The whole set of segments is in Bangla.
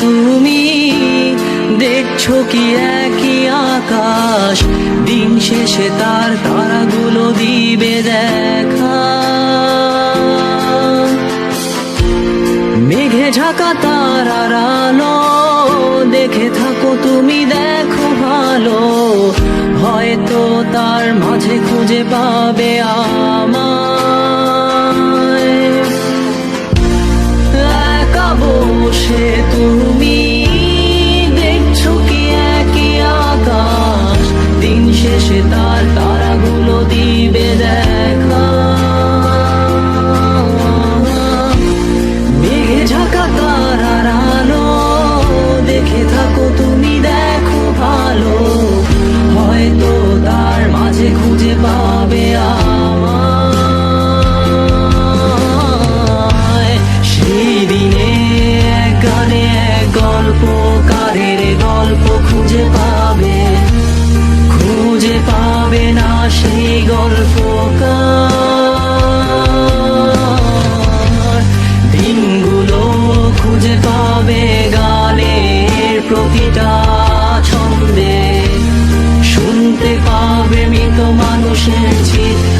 তুমি দেখছ কি একই আকাশ? দিন শেষে তার তারাগুলো দিবে দেখা। মেঘে ঝাঁকা আলো, দেখে থাকো তুমি দেখো ভালো। হয়তো তার মাঝে খুঁজে পাবে আমায় দিবে দেখা মেঘে মানুষের চিৎকার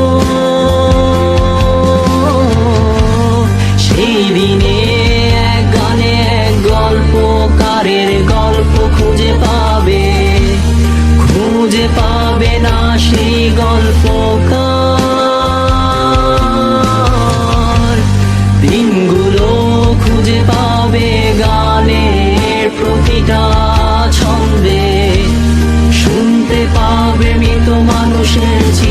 মানুষের চিৎকার